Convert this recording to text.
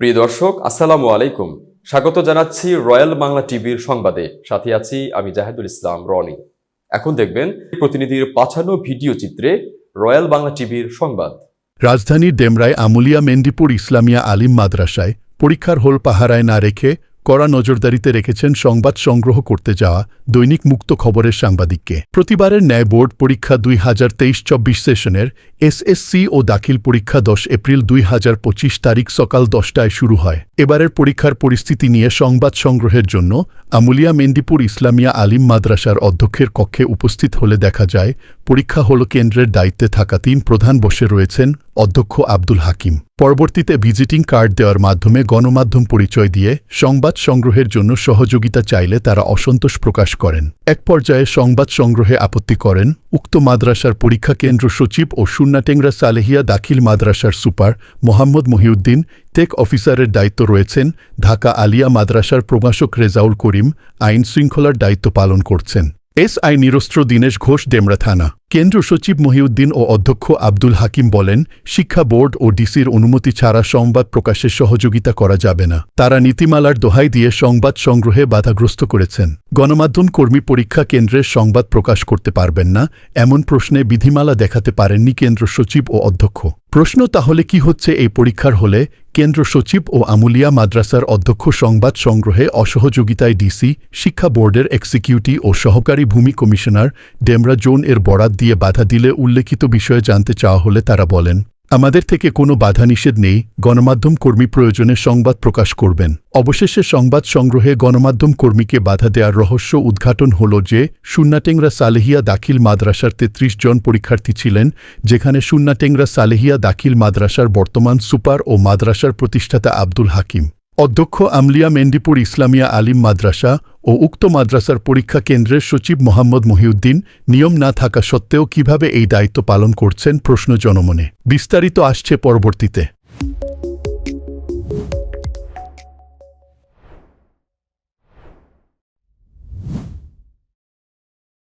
প্রিয় দর্শক, আসসালামু আলাইকুম। স্বাগত জানাচ্ছি রয়্যাল বাংলা টিভির সংবাদে। সাথে আছি আমি জাহেদুল ইসলাম, রনি। এখন দেখবেন প্রতিনিধির পাঠানো ভিডিও চিত্রে রয়্যাল বাংলা টিভির সংবাদ। রাজধানীর ডেমরায় আমুলিয়া মেন্দিপুর ইসলামিয়া আলিম মাদ্রাসায় পরীক্ষার হোল পাহারায় না রেখে কড়া নজরদারিতে রেখেছেন সংবাদ সংগ্রহ করতে যাওয়া দৈনিক মুক্ত খবরের সাংবাদিককে। প্রতিবারের ন্যায় বোর্ড পরীক্ষা দুই হাজার তেইশ চব্বিশ সেশনের এসএসসি ও দাখিল পরীক্ষা দশ এপ্রিল দুই হাজার পঁচিশ তারিখ সকাল দশটায় শুরু হয়। এবারের পরীক্ষার পরিস্থিতি নিয়ে সংবাদ সংগ্রহের জন্য আমুলিয়া মেন্দিপুর ইসলামিয়া আলিম মাদ্রাসার অধ্যক্ষের কক্ষে উপস্থিত হলে দেখা যায়, পরীক্ষা হল কেন্দ্রের দায়িত্বে থাকা তিন প্রধান বসে রয়েছেন অধ্যক্ষ আব্দুল হাকিম। পরবর্তীতে ভিজিটিং কার্ড দেওয়ার মাধ্যমে গণমাধ্যম পরিচয় দিয়ে সংবাদ সংগ্রহের জন্য সহযোগিতা চাইলে তারা অসন্তোষ প্রকাশ করেন। এক পর্যায়ে সংবাদ সংগ্রহে আপত্তি করেন উক্ত মাদ্রাসার পরীক্ষা কেন্দ্র সচিব ও সুন্নাটেংরা সালেহিয়া দাখিল মাদ্রাসার সুপার মোহাম্মদ মহিউদ্দিন টেক অফিসারের দায়িত্ব রয়েছেন ঢাকা আলিয়া মাদ্রাসার প্রভাষক রেজাউল করিম আইন শৃঙ্খলার দায়িত্ব পালন করছেন। এস আই নিরস্ত্র দীনেশ ঘোষ, ডেমরা থানা। কেন্দ্র সচিব মহিউদ্দিন ও অধ্যক্ষ আব্দুল হাকিম বলেন, শিক্ষা বোর্ড ও ডিসির অনুমতি ছাড়া সংবাদ প্রকাশে সহযোগিতা করা যাবে না। তারা নীতিমালার দোহাই দিয়ে সংবাদ সংগ্রহে বাধাগ্রস্ত করেছেন। গণমাধ্যম কর্মী পরীক্ষা কেন্দ্রের সংবাদ প্রকাশ করতে পারবেন না, এমন প্রশ্নে বিধিমালা দেখাতে পারেননি কেন্দ্র সচিব ও অধ্যক্ষ। প্রশ্ন তাহলে কি হচ্ছে এই পরীক্ষার হলে? কেন্দ্র সচিব ও আমুলিয়া মাদ্রাসার অধ্যক্ষ সংবাদ সংগ্রহে অসহযোগিতায় ডিসি, শিক্ষা বোর্ডের এক্সিকিউটিভ ও সহকারী ভূমি কমিশনার ডেমরা জোন এর বরাত দিয়ে বাধা দিলে উল্লেখিত বিষয়ে জানতে চাওয়া হলে তারা বলেন। আমাদের থেকে কোনো বাধা নিষেধ নেই, গণমাধ্যম কর্মী প্রয়োজনে সংবাদ প্রকাশ করবেন। অবশেষে সংবাদ সংগ্রহে গণমাধ্যম কর্মীকে বাধা দেওয়ার রহস্য উদ্ঘাটন হল যে, সুন্নাটেংরা সালেহিয়া দাখিল মাদ্রাসার তেত্রিশ জন পরীক্ষার্থী ছিলেন, যেখানে সুন্নাটেংরা সালেহিয়া দাখিল মাদ্রাসার বর্তমান সুপার ও মাদ্রাসার প্রতিষ্ঠাতা আব্দুল হাকিম। অধ্যক্ষ আমলিয়া মেন্ডিপুর ইসলামিয়া আলিম মাদ্রাসা ও উক্ত মাদ্রাসার পরীক্ষা কেন্দ্রের সচিব মোহাম্মদ মহিউদ্দিন নিয়ম না থাকা সত্ত্বেও কীভাবে এই দায়িত্ব পালন করছেন প্রশ্ন জনমনে। বিস্তারিত আসছে পরবর্তীতে।